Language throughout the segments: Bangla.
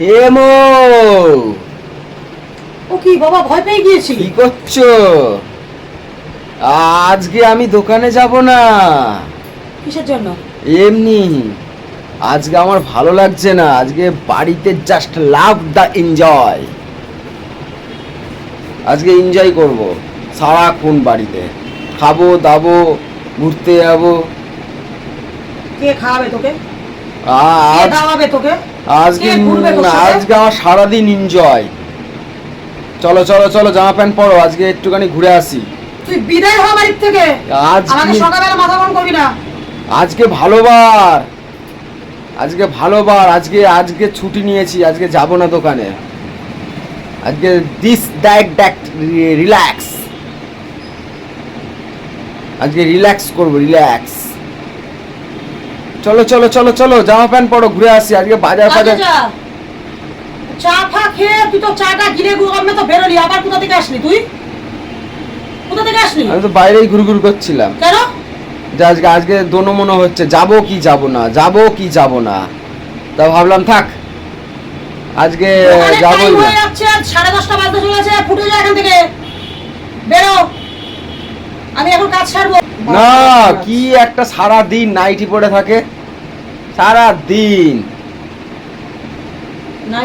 এমো ও কি বাবা ভয় পেয়ে গিয়েছি? কি করছ? আজকে আমি দোকানে যাব না। কিসের জন্য? এমনি আজকে আমার ভালো লাগছে না। আজকে বাড়িতে জাস্ট লাভ দ্য এনজয় আজকে এনজয় করব সারাক্ষণ বাড়িতে। খাব দাবো ঘুরতে যাব। কে খাওয়াবে তোকে? কে আজ দাওয়াবে তোকে? আজকে আজকে আমার সারাদিন এনজয় চলো চলো চলো জামা প্যান্ট পরো আজকে একটুখানি ঘুরে আসি। তুই বিদায় হ বাড়ির থেকে। আজ আমাকে সকালবেলা মাথা গরম করবি না। আজকে ভালোবার। আজকে ভালোবার আজকে আজকে ছুটি নিয়েছি আজকে যাব না দোকানে। আজকে দিস দ্যাট দ্যাট রিল্যাক্স। আজকে রিল্যাক্স করব রিল্যাক্স। চলো চলো চলো চলো জামা প্যান্ট পরো ঘুরে আসি আজকে বাজার ফাজার। চা ফা খেয়ে তুই তো চাটা গিলে গরমে তো বেরোলি আবার কোথা থেকে আসলি তুই? কোথা থেকে আসলি? আমি তো বাইরেই ঘুরু ঘুরু করছিলাম। কেন? যে আজকে আজকে দোনো মনে হচ্ছে যাব কি যাব না যাব কি যাব না। তা ভাবলাম থাক আজকে আর সাড়ে দশটা বাজতে চলেছে ফুটে যা এখান থেকে। বেরো। আমি এখন কাজ ছাড়বো না কি একটা সারা দিন নাইটি পড়ে থাকে। সারা দিন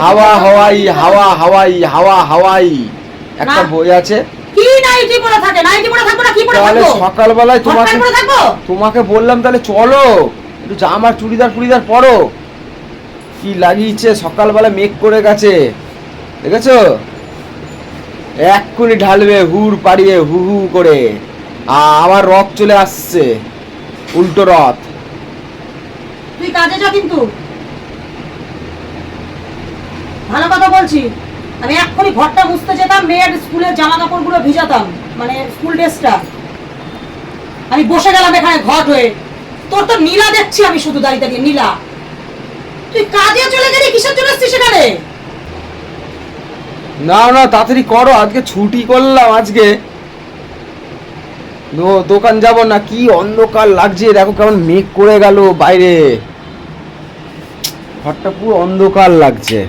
হাওয়া হাওয়াই হাওয়া হাওয়াই হাওয়া হাওয়াই। একটা বই আছে। কি নাইটি পরে থাকে? নাইটি পরে থাকব না কি পরে থাকব? সকালবেলায় তোমাকে তোমাকে বললাম তাহলে চলো। একটু জামা চুড়িদার ফুড়িদার পরো। কি লাগিয়েছে? সকালবেলা মেঘ করে গেছে। দেখেছ? এক্ষুনি ঢালবে হুর পাড়িয়ে হু হু করে। আবার রথ চলে আসছে। উল্টো রথ। তুই কাজে যা কিন্তু। ভালো কথা বলছি। আমি এক্ষুনি ঘরটা মুছতে যেতাম, মেয়ের স্কুলের জামা কাপড়গুলো ভিজাতাম মানে স্কুল ড্রেসটা। আমি বসে গেলাম এখানে ঘট হয়ে তোর তো নীলা দেখছি আমি শুধু দাঁড়িয়ে দাঁড়িয়ে, নীলা। তুই কাজে চলে গেলি? কিসের জন্য এসছিস সেখানে না না, তাড়াতাড়ি করো, আজকে ছুটি করলাম, আজকে। দোকান যাব না, কি অন্ধকার লাগছে, দেখো কেমন মেঘ করে গেল বাইরে। ঘরটা পুরো অন্ধকার লাগছে।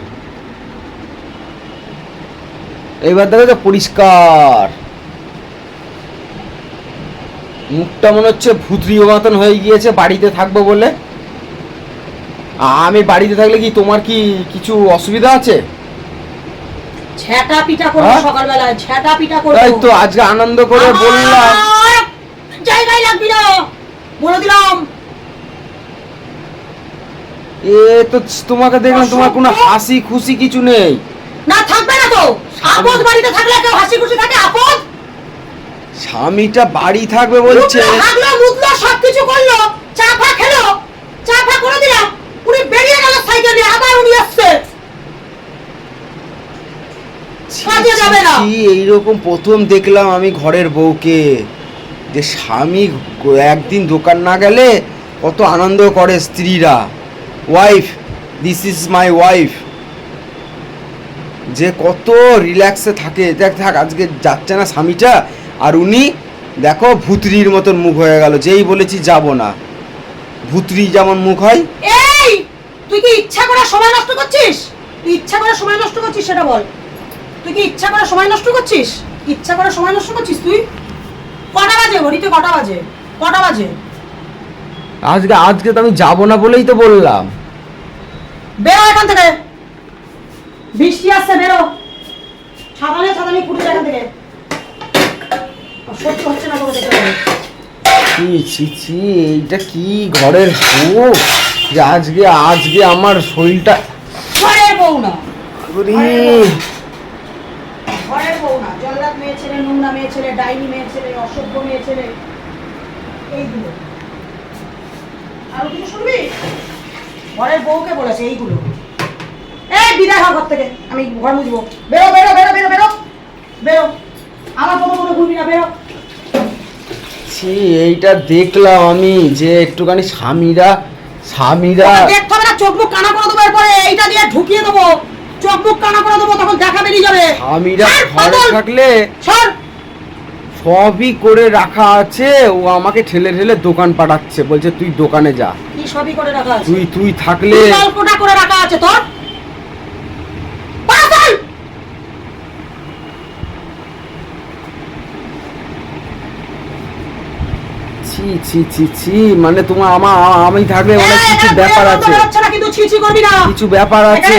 এবার দেখো তো পরিষ্কার। মুখটা মনে হচ্ছে ভুতরিও মতন হয়ে গিয়েছে, বাড়িতে থাকব বলে। আমি বাড়িতে থাকলে কি তোমার কি কিছু অসুবিধা আছে? ঝ্যাটা পিঠা করব হ্যাঁ? সকালবেলা ঝ্যাটা পিঠা করব। তাই তো আজকে আনন্দ করে বললাম। জায়গায় লাগবি না বলে দিলাম। এ তো তোমাকে দেখলাম তোমার কোনো হাসি খুশি কিছু নেই। না থাকবে না তো। আপদ বাড়িতে থাকলে কেউ হাসি খুশি থাকে? আপদ? স্বামীটা বাড়ি থাকবে বলছে। হাগলো মুদলো সবকিছু করল চা ফা খেলো চা ফা করে দিলাম উনি বেরিয়ে গেল সাইকেল নিয়ে আবার উনি আসছে। এইরকম প্রথম দেখলাম আমি ঘরের বউকে। যে স্বামী একদিন দোকান না গেলে কত আনন্দ করে স্ত্রীরা। Wife this is my wife যে কত রিল্যাক্সে থাকে। দেখ থাক আজকে যাচ্ছে না স্বামীটা। আর উনি দেখো ভুতরির মতন মুখ হয়ে গেল। যেই বলেছি যাব না। ভুতরি যেমন মুখ হয়। এই! তুই কি ইচ্ছা করে সময় নষ্ট করছিস? তুই ইচ্ছা করে সময় নষ্ট করছিস সেটা বল। তুই কি ইচ্ছা করে সময় নষ্ট করছিস? ইচ্ছা করে সময় নষ্ট করছিস তুই? কটা বাজে ঘড়িতে কটা বাজে? কটা বাজে? আজকে আজকে তো আমি যাব না বলেই তো বললাম। বেরো এখান থেকে। বৃষ্টি আসছে বেরো। ছাতানে ছাতানে ফুটে যা এখান থেকে। সহ্য হচ্ছে না তোকে ছি ছি ছি এইটা কি ঘরের বউ যে আজকে আজকে আমার শরীরটা ঘরের বউ না ওরে, ঘরের বউ না জল্লাদ মেয়ে ছেলে নোংরা মেয়ে ছেলে ডাইনি মেয়ে ছেলে অসভ্য মেয়ে ছেলে এইগুলো। আরও কিছু শুনবি? ঘরের বউকে বলেছে এইগুলো। এই বিদায় হওয়ার ঘর থেকে। আমি ঘর মুছবো। বেরো বেরো বেরো বেরো বেরো। বেরো। আমার কোনো কোনো ঘুরবি না বেরো। ছি এইটা দেখলাম আমি যে একটুখানি স্বামীরা স্বামীরা দেখতে হবে না চোখ মুখ কানা করে দেবো এরপরে। এইটা দিয়ে ঢুকিয়ে দেবো। চোখ মুখ কানা করে দেবো তখন দেখা বেরিয়ে যাবে। স্বামীরা ঘরে থাকলে সর সবই করে রাখা আছে। ও আমাকে ঠেলে ঠেলে দোকান পাঠাচ্ছে। বলছে তুই দোকানে যা। কি সবই করে রাখা আছে? তুই তুই থাকলে কল্পনা করে রাখা আছে তোর? ছি ছি ছি ছি মানে তোমার আমার আমি থাকলে অনেক কিছু ব্যাপার আছে। কিছু ব্যাপার আছে।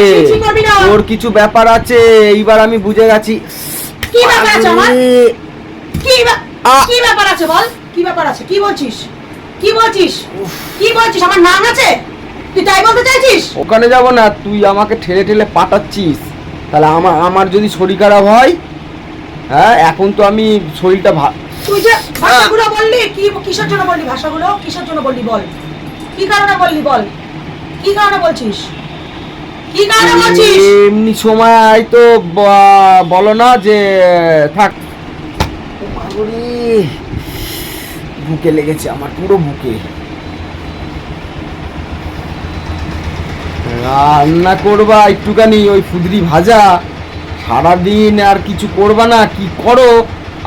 ওর কিছু ব্যাপার আছে। এইবার আমি বুঝে গেছি। কি ব্যাপার আছে আমার? কি কি ব্যাপার আছে বল? কি ব্যাপার আছে? কি বলছিস? কি বলছিস? কি বলছিস? আমার নাম আছে? তুই তাই বলতে চাইছিস? ওখানে যাব না তুই আমাকে ঠেলে ঠেলে পাঠাচ্ছিস। তাহলে আমার আমার যদি শরীর খারাপ হয় হ্যাঁ এখন তো আমি শরীরটা তুই যে ভাষাগুলো বললি কি কিসের জন্য বললি ভাষাগুলো? কিসের জন্য বললি বল? কি কারণে বললি বল? কি কারণে বলছিস? কি কারণে বলছিস? এমনি সময় তো বলো না যে থাক। বুকে লেগেছে আমার পুরো বুকে। রান্না করবা একটুখানি ওই ফুদরি ভাজা। সারাদিন আর কিছু করবা না কি করো?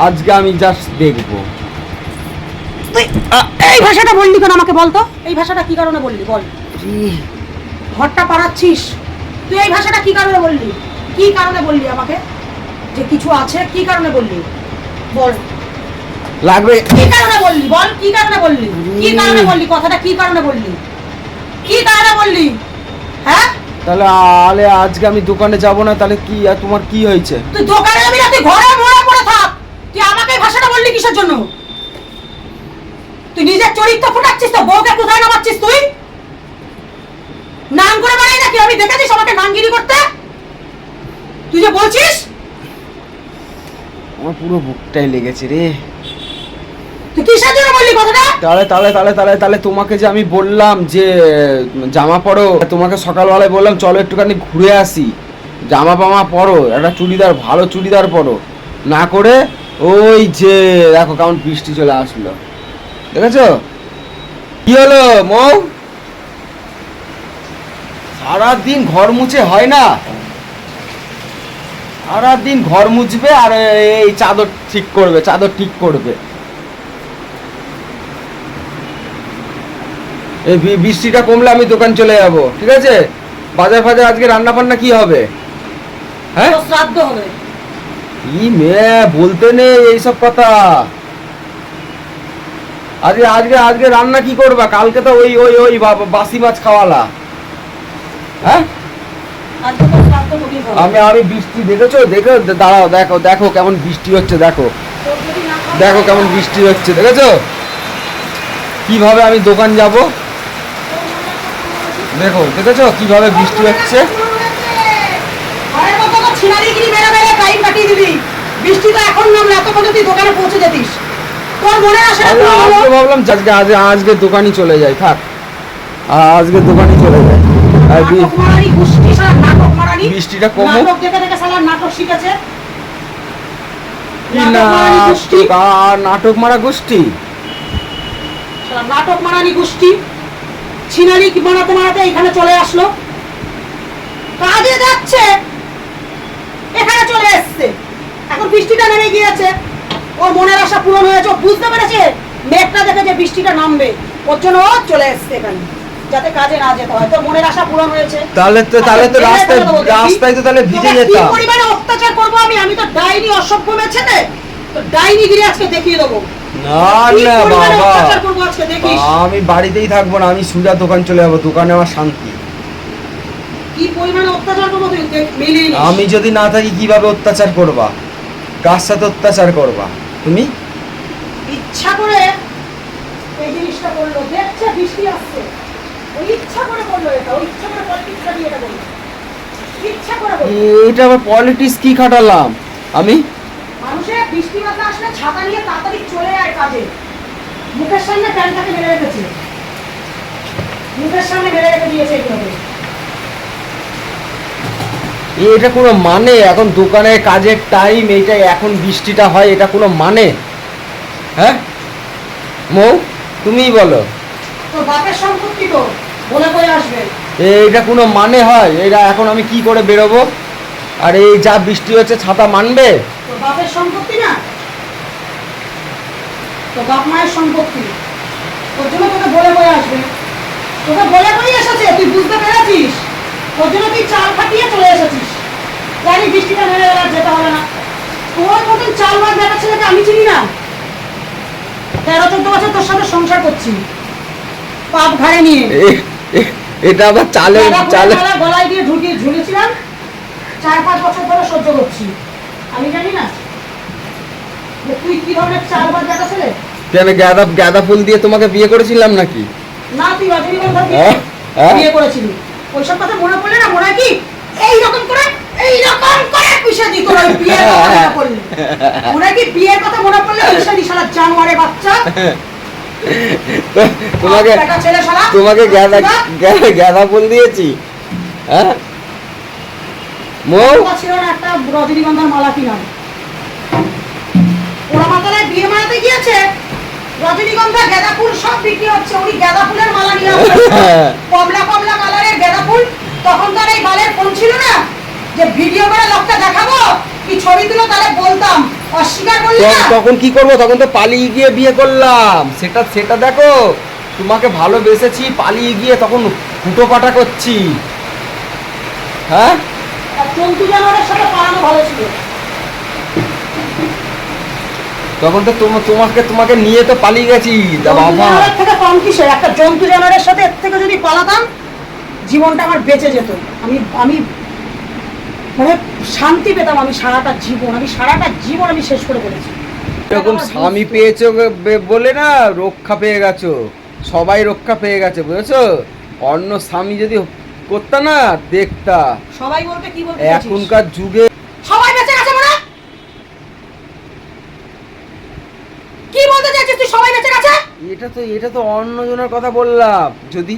আজকে আমি জাস্ট দেখব। এই ভাষাটা বললি কেন আমাকে বল তো? এই ভাষাটা কি কারণে বললি? বল। ঘরটা পাড়াচ্ছিস? তুই এই ভাষাটা কি কারণে বললি? কি কারণে বললি আমাকে? যে কিছু আছে কি কারণে বললি? বল। লাগবে। কি কারণে বললি? বল কি কারণে বললি? কি কারণে বললি? কথাটা কি কারণে বললি? কি কারণে বললি? হ্যাঁ? তাহলে আলে আজকে আমি দোকানে যাব না তাহলে কি আর তোমার কি হয়েছে? তুই দোকানে যাবি না তুই ঘরে মরে পড়ে থাক। তুই আমাকে ভাষাটা বললি কিসের জন্য? তুই নিজের চরিত্র ফুটাচ্ছিস তো বউকে কোথায় নামাচ্ছিস তুই? নাম করে বাড়াই নাকি? আমি দেখেছিস আমাকে নামগিরি করতে? তুই যে বলছিস? আমার পুরো বুকটাই লেগেছে রে। তুই কিসের জন্য বললি কথাটা? তাহলে তাহলে তাহলে তাহলে তাহলে তোমাকে যে আমি বললাম যে জামা পরো তোমাকে সকালবেলায় বললাম চলো একটুখানি ঘুরে আসি। জামা পামা পরো একটা চুড়িদার ভালো চুড়িদার পরো। না করে ওই যে দেখো কেমন বৃষ্টি চলে আসলো। দেখেছ? কি হলো মৌ? সারাদিন ঘর মুছে হয় না? সারাদিন ঘর মুছবে আর এই চাদর ঠিক করবে চাদর ঠিক করবে। এই বৃষ্টিটা কমলে আমি দোকান চলে যাব ঠিক আছে? বাজার ফাজার আজকে রান্না বান্না কি হবে? হ্যাঁ? শ্রাদ্ধ হবে। কি মেয়ে বলতে নেই এইসব কথা। আজকে আজকে আজকে রান্না কি করবা? কালকে তো ওই ওই ওই বাসি মাছ খাওয়ালা। হ্যাঁ আজকে তোর শ্রাদ্ধ কবি হবে আমি আমি বৃষ্টি দেখেছ? দেখো দাঁড়াও দেখো দেখো কেমন বৃষ্টি হচ্ছে দেখো। দেখো কেমন বৃষ্টি হচ্ছে দেখেছ? কীভাবে আমি দোকান যাব? দেখো দেখেছ কীভাবে বৃষ্টি হচ্ছে? বৃষ্টি তো এখন নামলে দোকানে পৌঁছে যেতিস। আজকে ভাবলাম যে আজকে আজকে আজকে দোকানই চলে যায় থাক। আজকে দোকানই চলে যায় আর নাটক বৃষ্টিটা কমুক। মারা গোষ্ঠী? নাটক মারানি গুষ্টি ছিনারি কি বানাতে বানাতে এখানে চলে আসলো। কাজে যাচ্ছে। এখানে চলে এসছে। এখন বৃষ্টিটা নেমে গিয়েছে। ওর মনের আশা পূরণ হয়েছে। বুঝতে পেরেছে। মেঘটা দেখে যে বৃষ্টিটা নামবে। ওর জন্য ও চলে এসছে এখানে। যাতে কাজে না যেতে হয়। তোর মনের আশা পূরণ হয়েছে। তাহলে তো তাহলে তো আচ্ছা, রাস্তায়। রাস্তায় তো তাহলে ভিজে কি যেতাম। পরিমাণে অত্যাচার করব আমি? আমি তো ডাইনি অসভ্য মেছেতে তো ডাইনি গিরি আজকে দেখিয়ে দেবো। না না বাবা। আমি বাড়িতেই থাকব না আমি সুজা দোকান চলে যাব দোকানে আমার শান্তি। আমি যদি না থাকি কীভাবে অত্যাচার করবা? কার সাথে অত্যাচার করবা? তুমি? ইচ্ছা করে এই জিনিসটা করল। দেখছে বৃষ্টি আসছে। ইচ্ছা করে করল এটা ইচ্ছা করে এটা ইচ্ছা এটা আবার পলিটিক্স কি খাটালাম? আমি? মানুষের বৃষ্টি বাতা আসলে ছাতা নিয়ে তাড়াতাড়ি চলে যায় কাজে। মুখের সামনে প্যান্টটাকে মেরে রেখেছে। মুখের সামনে মেরে রেখে দিয়েছে এইভাবে এটা কোনো মানে? এখন দোকানের কাজের টাইম এইটা এখন বৃষ্টিটা হয় এটা কোনো মানে? হ্যাঁ? মৌ তুমিই বলো। তোর বাপের সম্পত্তি তো এইটা কোনো মানে হয়? এটা এখন আমি কি করে বেরোবো? আর এই যা বৃষ্টি হচ্ছে ছাতা মানবে? বাপের সম্পত্তি না? তোর বাপ মায়ের সম্পত্তি। তোর জন্য তোকে বলে বয়ে আসবে। তোকে বলে বই এসেছে তুই বুঝতে পেরেছিস? তোর জন্য তুই চাল ফাটিয়ে চলে এসেছিস। জানি বৃষ্টিটা নেমে গেলে যেতে হবে না। তোর মতন চাল দেখা ছেলেকে আমি চিনি না। তেরো চোদ্দ বছর তোর সাথে সংসার করছি। পাপ ঘাড়ে নিয়ে। এটা আবার চালে চালে গলায় দিয়ে ঢুকিয়ে ঝুলেছিলাম। চার পাঁচ বছর ধরে সহ্য করছি। আমি জানি না। তুই কি ধরনের চাল বাদ দেখা ছেলে? কেন গাঁদা গাঁদা ফুল দিয়ে তোমাকে বিয়ে করেছিলাম নাকি? না তুই হ্যাঁ? হ্যাঁ? বিয়ে করেছিলি। ওইসব কথা মনে পড়লে না মনে কি? এইরকম করে এইরকম করে পিষে দিত ওই বিয়ের কথা মনে পড়লে। মনে কি বিয়ের কথা মনে পড়লে পিষে দি শালা জানোয়ারে বাচ্চা? তোমাকে তোমাকে ফুল দিয়েছি। হ্যাঁ? মৌ? ছিল না একটা রজনীগন্ধার মালা ওরা মাতালায় বিয়ে মানাতে গিয়েছে। রজনীগন্ধা গাঁদা ফুল সব বিক্রি হচ্ছে। উনি গাঁদা ফুলের মালা আসছে কমলা কমলা কালারের গাঁদা ফুল। তখন তার এই বালের ফোন ছিল না? যে ভিডিও করে লোকটা দেখাবো কি ছবি তুলো তাহলে বলতাম। তখন- কি করব? তখন তো পালিয়ে গিয়ে বিয়ে করলাম। সেটা সেটা দেখো তোমাকে ভালোবেসেছি পালিয়ে গিয়ে তখন ফুটো পাটা করছি। হ্যাঁ? আর জানোয়ারের সাথে পালানো ভালো তখন তো তোমা- তোমাকে তোমাকে নিয়ে তো পালিয়ে গেছি। বাবা। থেকে কম একটা জন্তু জানোয়ারের সাথে এর থেকে যদি পালাতাম জীবনটা আমার বেঁচে যেত। আমি আমি মানে শান্তি পেতাম আমি সারাটা জীবন আমি সারাটা জীবন আমি শেষ করে ফেলেছি এরকম স্বামী পেয়েছ বলে না রক্ষা পেয়ে গেছো। সবাই রক্ষা পেয়ে গেছে বুঝেছ? অন্য স্বামী যদি করতা না দেখতা। সবাই বলতে কি বলতে এখনকার যুগে সবাই বেঁচে গেছে মনে? কি বলতে চাইছিস তুই সবাই বেঁচে গেছে? এটা তো এটা তো অন্যজনের কথা বললাম। যদি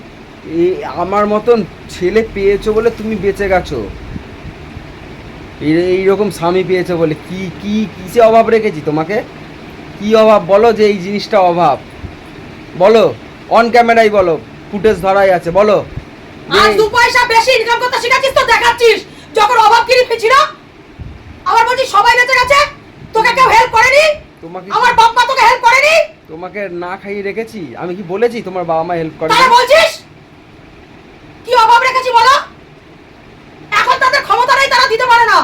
আমার মতন ছেলে পেয়েছ বলে তুমি বেঁচে গেছো। এইরকম স্বামী পেয়েছ বলে কি কি কিসে অভাব রেখেছি তোমাকে? কি অভাব? বলো যে এই জিনিসটা অভাব। বলো অন ক্যামেরাই বলো ফুটেজ ধরাই আছে বলো। আজ দু পয়সা বেশি ইনকাম করতে শিখাচ্ছিস তো দেখাচ্ছিস। যখন অভাব কিরি ছিল আবার বলছিস সবাই বেঁচে গেছে তোকে কেউ হেল্প করেনি? তোমাকে আমার বাপ্পা তোকে হেল্প করেনি? তোমাকে না খাইয়ে রেখেছি? আমি কি বলেছি তোমার বাবা মা হেল্প করে বলছিস কি অভাব রেখেছি বলো এখন তাদের ক্ষমতা নেই তারা দিতে পারে না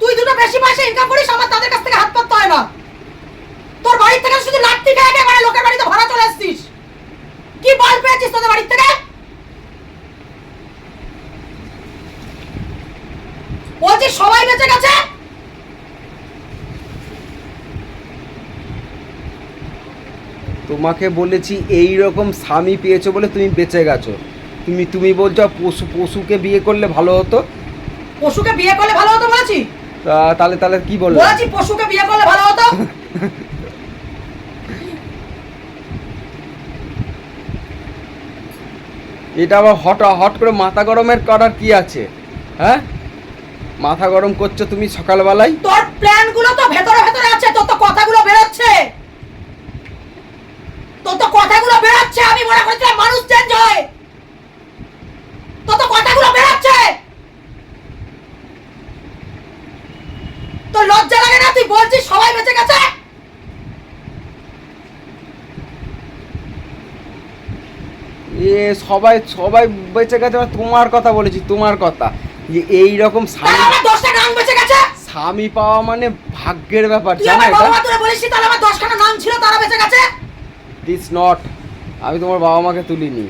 তুই দুটো বেশি পয়সা ইনকাম করিস আমার তাদের কাছ থেকে হাত পাততে হয় না। তোর বাড়ির থেকে শুধু লাঠি খেয়ে একেবারে লোকের বাড়িতে ভাড়া চলে আসছিস কি বল পেয়েছিস তোদের বাড়ির থেকে? সবাই বেঁচে গেছে? তোমাকে বলেছি এই রকম স্বামী পেয়েছ বলে তুমি বেঁচে গেছো। তুমি তুমি বলছো পশু পশুকে বিয়ে করলে ভালো হতো? পশুকে বিয়ে করলে ভালো হতো বলেছি? তাহলে তাহলে কি বলব বলেছি পশুকে বিয়ে করলে ভালো হতো? এটা আবার হট হট করে মাথা গরমের করার কি আছে? হ্যাঁ? মাথা গরম করছ তুমি সকালবেলায়? তোর প্ল্যানগুলো তো ভেতরে ভেতরে আছে তোর তো কথাগুলো বেরোচ্ছে। তোর তো কথাগুলো বেরোচ্ছে আমি মনে করেছিলাম মানুষ চেঞ্জ হয়। তোর তো কথাগুলো বেরোচ্ছে। তোর লজ্জা লাগে না? তুই বলছিস সবাই বেঁচে গেছে? এ সবাই সবাই বেঁচে গেছে তোমার কথা বলেছি তোমার কথা। যে এই রকম স্বামী দশটা নাম বেঁচে গেছে? স্বামী পাওয়া মানে ভাগ্যের ব্যাপার জানো এটা? বলিস তাহলে আমার দশখানা নাম ছিল তারা বেঁচে গেছে? দিস নট আমি তোমার বাবা মাকে তুলিনি।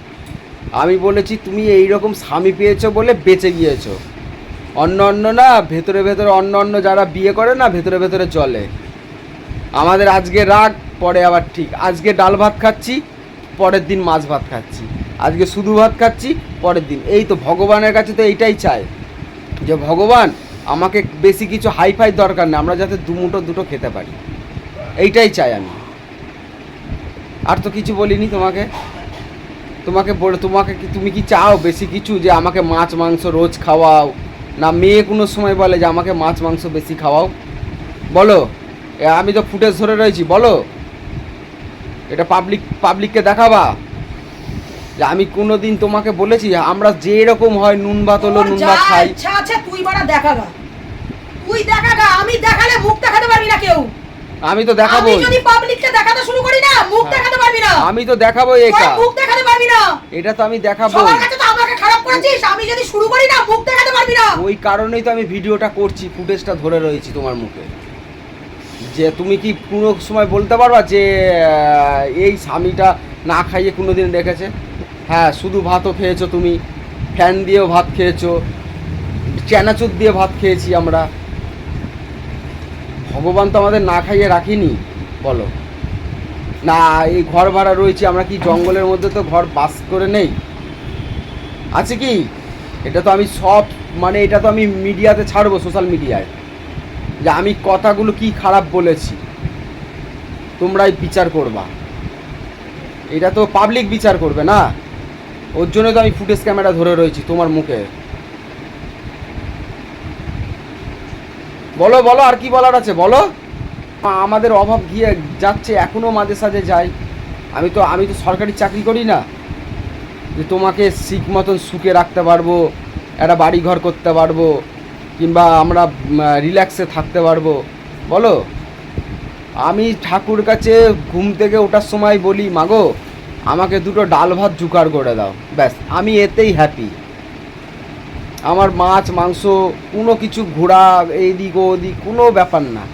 আমি বলেছি তুমি এই রকম স্বামী পেয়েছ বলে বেঁচে গিয়েছো। অন্য অন্য না, ভেতরে ভেতরে অন্য অন্য যারা বিয়ে করে না, ভেতরে ভেতরে চলে আমাদের আজকে রাগ, পরে আবার ঠিক। আজকে ডাল ভাত খাচ্ছি, পরের দিন মাছ ভাত খাচ্ছি। আজকে শুধু ভাত খাচ্ছি, পরের দিন। এই তো ভগবানের কাছে তো এইটাই চাই যে, ভগবান, আমাকে বেশি কিছু হাইফাই দরকার নেই, আমরা যাতে দুমুটো দুটো খেতে পারি। এইটাই চাই আমি। আর তো কিছু বলিনি তোমাকে? তোমাকে বলে, তোমাকে তুমি কি চাও বেশি কিছু যে, আমাকে মাছ, মাংস রোজ খাওয়াও? না মেয়ে কোনো সময় বলে যে আমাকে মাছ মাংস বেশি খাওয়াও। বলো আমি তো ফুটেজ ধরে রয়েছি বলো। এটা পাবলিক পাবলিককে দেখাবা। যে আমি কোনো দিন তোমাকে বলেছি আমরা যে রকম হয় নুন ভাত হলো নুন ভাত খাই। ইচ্ছা আছে তুই বাড়া দেখা গা তুই দেখা গা আমি দেখালে মুখ দেখাতে পারবি না কেউ। আমি তো দেখাবো আমি যদি পাবলিককে দেখাতে শুরু করি না মুখ হ্যাঁ। দেখাতে পারবি না। আমি তো দেখাবো এটা মুখ দেখাতে পারবি না। এটা তো আমি দেখাবো সবার কাছে তো আমাকে খারাপ করেছিস। আমি যদি শুরু করি না মুখ পারবি না ওই কারণেই তো আমি ভিডিওটা করছি, ফুটেজটা ধরে রয়েছি তোমার মুখে। যে তুমি কি কোনো সময় বলতে পারবা যে এই স্বামীটা না খাইয়ে কোনো দিন রেখেছে? হ্যাঁ শুধু ভাতও খেয়েছো তুমি, ফ্যান দিয়েও ভাত খেয়েছো, চানাচুর দিয়ে ভাত খেয়েছি আমরা। ভগবান তো আমাদের না খাইয়ে রাখিনি, বলো। না, এই ঘর ভাড়া রয়েছে, আমরা কি জঙ্গলের মধ্যে তো ঘর বাস করে নেই? আছে কি? এটা তো আমি সব মানে এটা তো আমি মিডিয়াতে ছাড়বো সোশ্যাল মিডিয়ায় যে আমি কথাগুলো কি খারাপ বলেছি, তোমরাই বিচার করবা। এটা তো পাবলিক বিচার করবে না? ওর জন্য তো আমি ফুটেজ ক্যামেরা ধরে রয়েছি তোমার মুখে। বলো বলো, আর কি বলার আছে? বলো। আমাদের অভাব গিয়ে যাচ্ছে এখনও মাঝে সাঝে যাই। আমি তো আমি তো সরকারি চাকরি করি না। যে তোমাকে ঠিক মতন সুখে রাখতে পারব একটা বাড়ি ঘর করতে পারব, কিংবা আমরা রিল্যাক্সে থাকতে পারব। বলো? আমি ঠাকুর কাছে ঘুম থেকে ওঠার সময় বলি, মাগো, আমাকে দুটো ডাল ভাত জোগাড় করে দাও। ব্যাস, আমি এতেই হ্যাপি আমার মাছ, মাংস, কোনো কিছু ঘোরা এইদিক ওদিক, কোনো ব্যাপার না।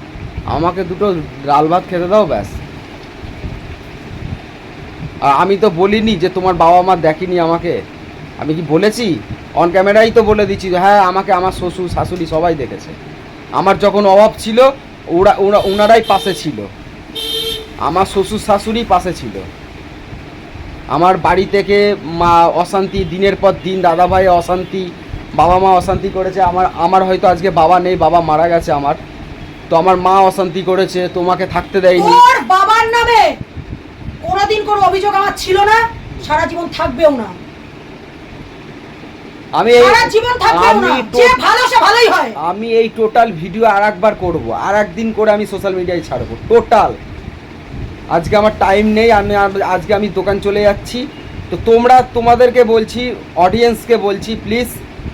আমাকে দুটো ডাল ভাত খেতে দাও, ব্যাস। আর আমি তো বলিনি যে তোমার বাবা মা দেখেনি আমাকে। আমি কি বলেছি? অন ক্যামেরাই তো বলে দিচ্ছি হ্যাঁ আমাকে আমার শ্বশুর, শাশুড়ি সবাই দেখেছে। আমার যখন অভাব ছিল, ওরা ওরা, ওনারাই পাশে ছিল। আমার শ্বশুর, শাশুড়ি পাশে ছিল। আমার বাড়ি থেকে মা অশান্তি, দিনের পর দিন দাদা ভাই অশান্তি, বাবা মা অশান্তি করেছে। আমার আমার হয়তো আজকে বাবা নেই, বাবা মারা গেছে আমার। তো আমার মা অশান্তি করেছে, তোমাকে থাকতে দেয়নি। বাবার নামে কোনোদিন কোনো অভিযোগ আমার ছিল না, সারা জীবন থাকবেও না। আমি এই সারা জীবন থাকবেও না আমি যে ভালো সে ভালোই হয়। আমি এই টোটাল ভিডিও আর একবার করব আর একদিন করে আমি সোশ্যাল মিডিয়ায় ছাড়বো টোটাল। আজকে আমার টাইম নেই আমি আজকে আমি দোকান চলে যাচ্ছি। তো তোমরা তোমাদেরকে বলছি অডিয়েন্সকে বলছি প্লিজ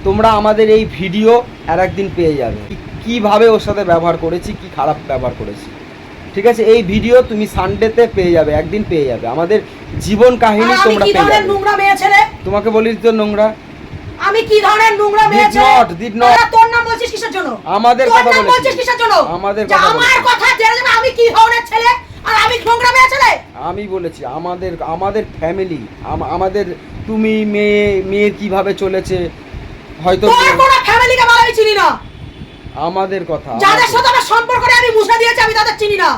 তোমরা আমাদের এই ভিডিও আর একদিন পেয়ে যাবে। কীভাবে ওর সাথে ব্যবহার করেছি কি খারাপ ব্যবহার করেছি। ঠিক আছে? এই ভিডিও তুমি সানডেতে পেয়ে যাবে একদিন পেয়ে যাবে। আমাদের জীবন কাহিনী তোমরা পেয়ে যাবে। তোমাকে বলি তো নোংরা। আমি কি ধরনের নোংরা মেয়ে ছেলে? not, did not. তোরা তোর নাম বলছিস কিসের জন্য? আমাদের কথা নাম বলেছি। বলছিস কিসের জন্য? আমাদের কথা আমার। কথা জেনে যাবে আমি কি ধরনের ছেলে আর আমি নোংরা মেয়ে ছেলে? আমি বলেছি আমাদের আমাদের ফ্যামিলি আমাদের তুমি মেয়ে মেয়ের কীভাবে চলেছে হয়তো তোর কোনো ফ্যামিলিকে ভালো আমি চিনি না। আমাদের কথা যাদের সাথে আমার সম্পর্ক আমি মুছে দিয়েছি আমি তাদের চিনি না।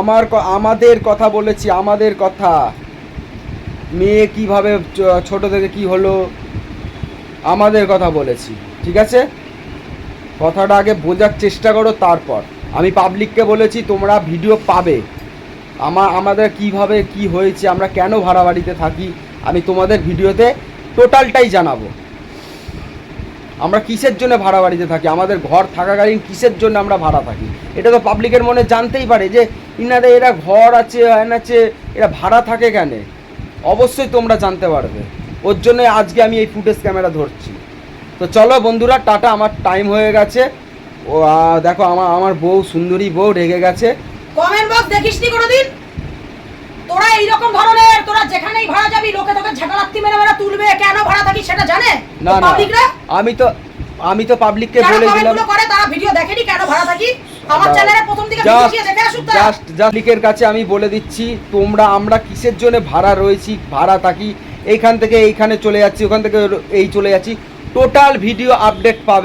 আমার আমাদের কথা বলেছি আমাদের কথা। মেয়ে কীভাবে ছোট থেকে কি হলো? আমাদের কথা বলেছি, ঠিক আছে? কথাটা আগে বোঝার চেষ্টা করো তারপর। আমি পাবলিককে বলেছি, তোমরা ভিডিও পাবে। আমা, আমাদের কীভাবে কি হয়েছে, আমরা কেন ভাড়া বাড়িতে থাকি, আমি তোমাদের ভিডিওতে টোটালটাই জানাব। আমরা কিসের জন্য ভাড়া বাড়িতে থাকি? আমাদের ঘর থাকাকালীন কিসের জন্য আমরা ভাড়া থাকি? এটা তো পাবলিকের মনে জানতেই পারে যে ইনারে এরা ঘর আছে আছে, এরা ভাড়া থাকে কেন? অবশ্যই তোমরা জানতে পারবে। ওর জন্য আজকে আমি এই ফুটেজ ক্যামেরা ধরছি। তো চলো বন্ধুরা টাটা আমার টাইম হয়ে গেছে। ও দেখো আমার আমার বউ সুন্দরী বউ রেগে গেছে। কমেন্ট বক্স দেখিসনি কোনোদিন? তোরা এইরকম ধরনের তোরা যেখানেই ভাড়া যাবি লোকে তোকে ঝাঁটালাত্তি মেরে মেরে তুলবে। কেন ভাড়া থাকিস সেটা জানে? না না আমি তো আমি তো পাবলিককে বলে দিলাম। করে? তারা ভিডিও দেখেনি কেন ভাড়া থাকি? আমার চ্যানেলে প্রথম জাস্ট কাছে আমি বলে দিচ্ছি তোমরা আমরা কিসের জন্য ভাড়া রয়েছি ভাড়া থাকি এইখান থেকে এইখানে চলে যাচ্ছি ওখান থেকে এই চলে যাচ্ছি। টোটাল ভিডিও আপডেট পাবে।